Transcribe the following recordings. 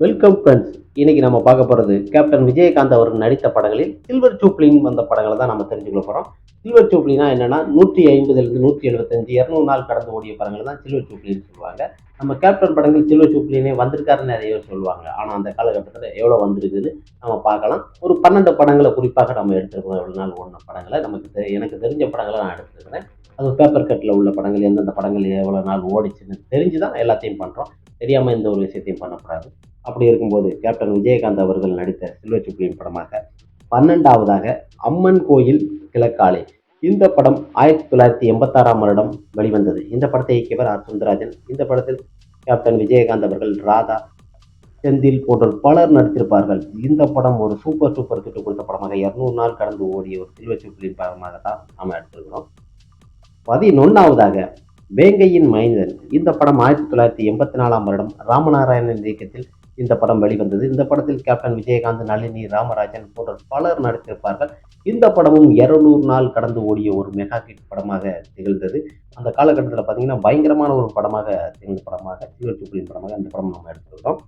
Welcome friends இன்னைக்கு நம்ம பார்க்க போகிறது கேப்டன் விஜயகாந்த் அவர் நடித்த படங்களில் சில்வர் சூப்ளின் வந்த படங்களை தான் நம்ம தெரிஞ்சுக்க போகிறோம் சில்வர் சூப்ளினா என்னன்னா நூற்றி ஐம்பதுலேருந்து நூற்றி எழுபத்தஞ்சு இரநூறு நாள் கடந்து ஓடிய படங்கள் தான் சில்வர் சூப்ளின்னு சொல்லுவாங்க. நம்ம கேப்டன் படங்கள் சில்வர் சூப்ளினே வந்திருக்காருன்னு நிறைய பேர் சொல்லுவாங்க. ஆனால் அந்த காலகட்டத்தில் எவ்வளோ வந்திருக்குது நம்ம பார்க்கலாம். ஒரு பன்னெண்டு படங்களை குறிப்பாக நம்ம எடுத்துருக்கோம். எவ்வளோ நாள் ஓடின படங்களை. நமக்கு தெ- எனக்கு தெரிஞ்ச படங்களை நான் எடுத்துருக்கிறேன். அது பேப்பர் கட்டில் உள்ள படங்கள் எந்தெந்த படங்கள் எவ்வளோ நாள் ஓடிச்சுன்னு தெரிஞ்சு தான் எல்லாத்தையும் பண்ணுறோம் தெரியாமல் எந்த ஒரு விஷயத்தையும் பண்ணக்கூடாது. அப்படி இருக்கும்போது கேப்டன் விஜயகாந்த் அவர்கள் நடித்த சில்வர் சுப்ளின் படமாக பன்னெண்டாவதாக அம்மன் கோயில் கிழக்காலை. இந்த படம் ஆயிரத்தி தொள்ளாயிரத்தி எண்பத்தாறாம் வருடம் வெளிவந்தது. இந்த படத்தை இயக்கியவர் ஆர். சுந்தரராஜன். இந்த படத்தில் கேப்டன் விஜயகாந்த் அவர்கள் ராதா செந்தில் போன்ற பலர் நடித்திருப்பார்கள். இந்த படம் ஒரு சூப்பர் சூப்பர் கிட்டு கொடுத்த படமாக இரநூறு நாள் கடந்து ஓடிய ஒரு சில்வர் சுப்ளின் படமாக தான் நாம் எடுத்திருக்கிறோம். பதினொன்றாவதாக வேங்கையின் மைந்தன். இந்த படம் ஆயிரத்தி தொள்ளாயிரத்தி எண்பத்தி நாலாம் வருடம் ராமநாராயணன் இயக்கத்தில் இந்த படம் வெளிவந்தது. இந்த படத்தில் கேப்டன் விஜயகாந்த் நளினி ராமராஜன் போன்ற பலர் நடித்திருப்பார்கள். இந்த படமும் இருநூறு நாள் கடந்து ஓடிய ஒரு மெகா ஹிட் படமாக திகழ்ந்தது. அந்த காலகட்டத்தில் பார்த்தீங்கன்னா பயங்கரமான ஒரு படமாக திகழ்ந்த படமாக சில்வர் சூப்பரின் படமாக அந்த படம் நம்ம எடுத்துக்கிறோம்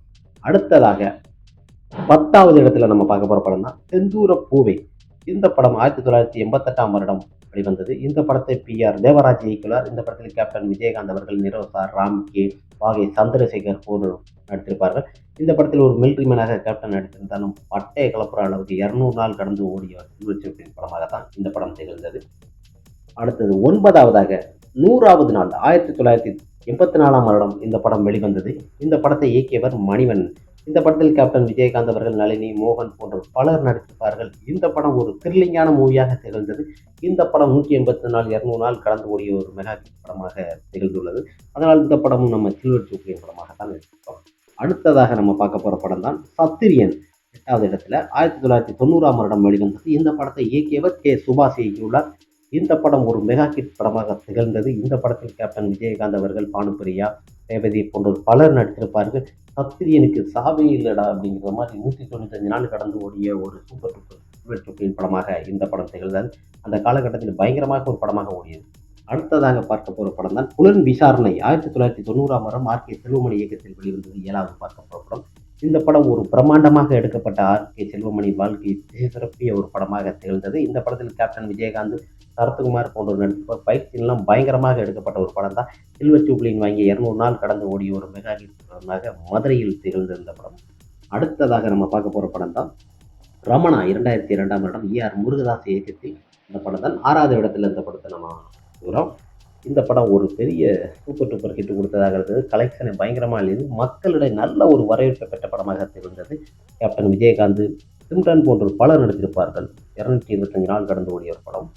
அடுத்ததாக பத்தாவது இடத்துல நம்ம பார்க்க போகிற படம் தான் செந்தூர பூவை. இந்த படம் ஆயிரத்தி தொள்ளாயிரத்தி எண்பத்தெட்டாம் வருடம் வெளிவந்தது இந்த படத்தை பி ஆர் தேவராஜ் இயக்கியுள்ளார் இந்த படத்தில் கேப்டன் விஜயகாந்த் அவர்கள் நிரோசார் ராம் கே வாகை சந்திரசேகர் போன்றோர் நடித்திருப்பார்கள். இந்த படத்தில் ஒரு மிலிட்ரி மேனாக கேப்டன் நடித்திருந்தாலும் பட்டய கலப்புற அளவுக்கு இரநூறு நாள் கடந்து ஓடிய சில்வர் படமாக தான் இந்த படம் திகழ்ந்தது. அடுத்தது ஒன்பதாவதாக நூறாவது நாள் ஆயிரத்தி தொள்ளாயிரத்தி எண்பத்தி நாலாம் வருடம் இந்த படம் வெளிவந்தது. இந்த படத்தை இயக்கியவர் மணிவன் இந்த படத்தில் கேப்டன் விஜயகாந்த் அவர்கள் நளினி மோகன் போன்ற பலர் நடித்திருப்பார்கள். இந்த படம் ஒரு த்ரில்லிங்கான மூவியாக திகழ்ந்தது. இந்த படம் நூற்றி எண்பத்தி நாள் இரநூறு நாள் கடந்து ஓடிய ஒரு மெகா படமாக திகழ்ந்துள்ளது. அதனால் இந்த படமும் நம்ம சில்வர் சூப்பின் படமாக தான் எடுத்துக்கிறோம் அடுத்ததாக நம்ம பார்க்க போகிற படம் தான் சத்திரியன். எட்டாவது இடத்துல ஆயிரத்தி தொள்ளாயிரத்தி தொண்ணூறாம் வருடம் வெளிவந்தது. இந்த படத்தை இயக்கியவர் கே. சுபாஷ் இயக்கியுள்ளார். இந்த படம் ஒரு மெகா ஹிட் படமாக திகழ்ந்தது. இந்த படத்தில் கேப்டன் விஜயகாந்த் அவர்கள் பானுப்பிரியா ரேவதி போன்றோர் பலர் நடித்திருப்பார்கள். சத்திரியனுக்கு சாவே இல்லடா அப்படிங்கிற மாதிரி நூற்றி தொண்ணூத்தஞ்சு நாள் கடந்து ஓடிய ஒரு சூப்பர் டூப்பர் சூப்பரின் படமாக இந்த படம் திகழ்ந்தது. அந்த காலகட்டத்தில் பயங்கரமாக ஒரு படமாக ஓடியது. அடுத்ததாக பார்க்க போகிற படம் தான் புலன் விசாரணை. ஆயிரத்தி தொள்ளாயிரத்தி தொண்ணூறாம் வருடம் ஆர் கே செல்வமணி இயக்கத்தில் வெளிவந்தது ஏழாவது பார்க்க போகிற படம். இந்த படம் ஒரு பிரம்மாண்டமாக எடுக்கப்பட்ட ஆர் கே செல்வமணி வாழ்க்கை திசை சிறப்பிய ஒரு படமாக திகழ்ந்தது. இந்த படத்தில் கேப்டன் விஜயகாந்த் சரத்குமார் போன்ற நடிப்பவர் ஃபைட் சீன்லாம் பயங்கரமாக எடுக்கப்பட்ட ஒரு படம் தான் சில்வர் ஜூப்ளின் வாங்கி இரநூறு நாள் கடந்து ஓடிய ஒரு மெகா ஹிட் படமாக மதுரையில் திகழ்ந்த இந்த படம். அடுத்ததாக நம்ம பார்க்க போகிற படம் தான் ரமணா இரண்டாயிரத்தி இரண்டாம் வருடம் ஏஆர் முருகதாஸ் இயக்கத்தில் இந்த படம் தான் ஆறாவது இடத்துல இந்த படத்தை நம்ம பார்க்கிறோம் இந்த படம் ஒரு பெரிய சூப்பர் டூப்பர் ஹிட் கொடுத்ததாக இருந்தது. கலெக்ஷனை பயங்கரமாக இருந்தது மக்களிடையே நல்ல ஒரு வரவேற்பை பெற்ற படமாக திகழ்ந்தது. கேப்டன் விஜயகாந்த் சிம்ரன் போன்ற பலர் நடித்திருப்பார்கள். இரநூத்தி இருபத்தஞ்சு நாள் கடந்து ஓடிய ஒரு படம்.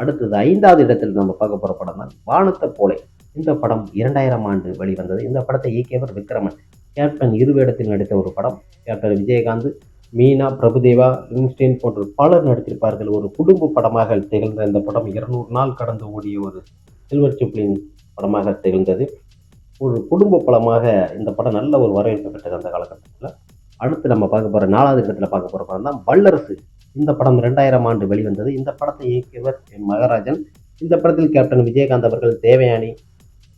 அடுத்தது ஐந்தாவது இடத்தில் நம்ம பார்க்க போகிற படம் தான் வானத்தை போலே. இந்த படம் இரண்டாயிரம் ஆண்டு வெளிவந்தது. இந்த படத்தை இயக்கியவர் விக்ரமன். கேப்டன் இரு வேடத்தில் நடித்த ஒரு படம். கேப்டன் விஜயகாந்த் மீனா பிரபுதேவா லிங்ஸ்டீன் போன்ற பலர் நடித்திருப்பார்கள். ஒரு குடும்ப படமாக திகழ்ந்த இந்த படம் இருநூறு நாள் கடந்து ஓடிய ஒரு சில்வர் சுப்ளின் படமாக திகழ்ந்தது. ஒரு குடும்ப படமாக இந்த படம் நல்ல ஒரு வரவேற்பு பெற்றது அந்த காலகட்டத்தில். அடுத்து நம்ம பார்க்க போகிற நாலாவது இடத்தில் பார்க்க போகிற படம் தான் வல்லரசு. இந்த படம் ரெண்டாயிரம் ஆண்டு வெளிவந்தது. இந்த படத்தை இயக்கியவர் எம். மகராஜன். இந்த படத்தில் கேப்டன் விஜயகாந்த் அவர்கள் தேவயானி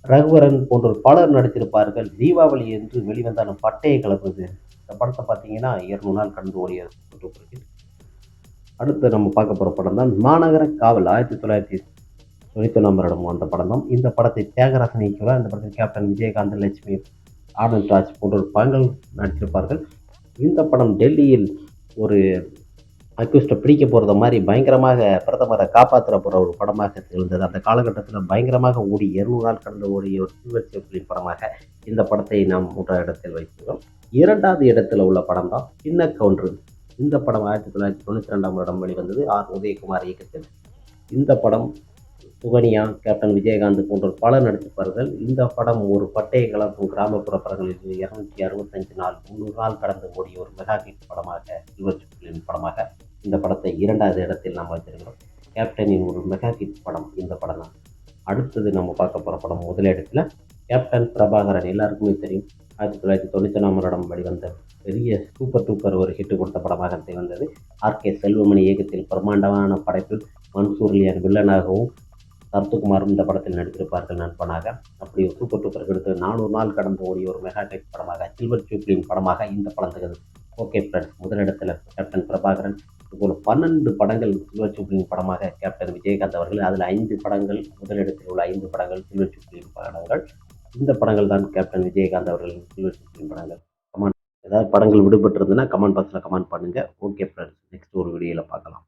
ரகுவரன் போன்ற பலர் நடித்திருப்பார்கள். தீபாவளி என்று வெளிவந்தாலும் பட்டையை கலப்புது. இந்த படத்தை பார்த்தீங்கன்னா இருநூறு நாள் கடந்து ஓடிய அடுத்து நம்ம பார்க்க போகிற படம் தான் மாநகர காவல். ஆயிரத்தி தொள்ளாயிரத்தி தொண்ணூற்றி ஒன்றாம் வந்த படம் தான் இந்த படத்தை தியாகராசன் இயக்குவார் இந்த படத்தில் கேப்டன் விஜயகாந்த் லட்சுமி ஆனந்த் ராஜ் போன்றோர் படங்கள் நடித்திருப்பார்கள். இந்த படம் டெல்லியில் ஒரு அக்யூஸ்டை பிடிக்க போகிறத மாதிரி பயங்கரமாக பிரதமரை காப்பாற்ற போகிற ஒரு படமாக திகழ்ந்தது அந்த காலகட்டத்தில் பயங்கரமாக ஓடி இருநூறு நாள் கடந்து ஓடிய ஒரு சில்வர் படமாக இந்த படத்தை நாம் மூன்றாம் இடத்தில் வைத்துள்ளோம். இரண்டாவது இடத்துல உள்ள படம் தான் சின்ன கவுண்டர் இந்த படம் ஆயிரத்தி தொள்ளாயிரத்தி தொண்ணூற்றி ரெண்டாம் வருடம் வெளிவந்தது. ஆர். உதயகுமார் இயக்கத்தில். இந்த படம் புகனியா கேப்டன் விஜயகாந்த் போன்றோர் பலர் நடித்திருப்பார்கள். இந்த படம் ஒரு பட்டய கலப்பும் கிராமப்புற படங்களில் இருநூற்றி அறுபத்தஞ்சு நாள் முந்நூறு நாள் கடந்து ஓடிய ஒரு மெகா ஹிட் படமாக சில்வர் சுப்ளின் படமாக இந்த படத்தை இரண்டாவது இடத்தில் நாம் வைத்திருக்கிறோம். கேப்டனின் ஒரு மெகா ஹிட் படம் இந்த படம் தான். அடுத்தது நம்ம பார்க்க போகிற படம் முதலிடத்தில் கேப்டன் பிரபாகரன். எல்லாருக்குமே தெரியும். ஆயிரத்தி தொள்ளாயிரத்தி தொண்ணூற்றி ஒன்றாம் வருடம் வெளிவந்த பெரிய சூப்பர் டூப்பர் ஒரு ஹிட் கொடுத்த படமாக திகழ்ந்தது. ஆர் கே செல்வமணி இயக்கத்தில் பிரம்மாண்டமான படைப்பில் மன்சூர்லியான் வில்லனாகவும் சரத்குமாரும் இந்த படத்தில் நடித்திருப்பார்கள் நண்பனாக. அப்படி ஒரு சூப்பர் டூப்பர் எடுத்து நானூறு நாள் கடந்து ஓடிய ஒரு மெகா டெக் படமாக சில்வர் ஜூப்ளியின் படமாக இந்த படம் திகழ்து ஓகே ஃப்ரெண்ட்ஸ் முதலிடத்தில் கேப்டன் பிரபாகரன் ஒரு பன்னெண்டு படங்கள் சில்வர் ஜூப்ளின் படமாக கேப்டன் விஜயகாந்த் அவர்கள் அதில் ஐந்து படங்கள் முதலிடத்தில் உள்ள ஐந்து படங்கள் சில்வர் ஜூப்ளின் படங்கள். இந்த படங்கள் தான் கேப்டன் விஜயகாந்த் அவர்களின் சில்வர் ஜூப்ளின் படங்கள். கமெண்ட் ஏதாவது படங்கள் விடுபட்டிருந்ததுன்னா கமெண்ட் பாக்ஸில் கமெண்ட் பண்ணுங்கள் ஓகே ஃப்ரெண்ட்ஸ் நெக்ஸ்ட் ஒரு வீடியோவில் பார்க்கலாம்.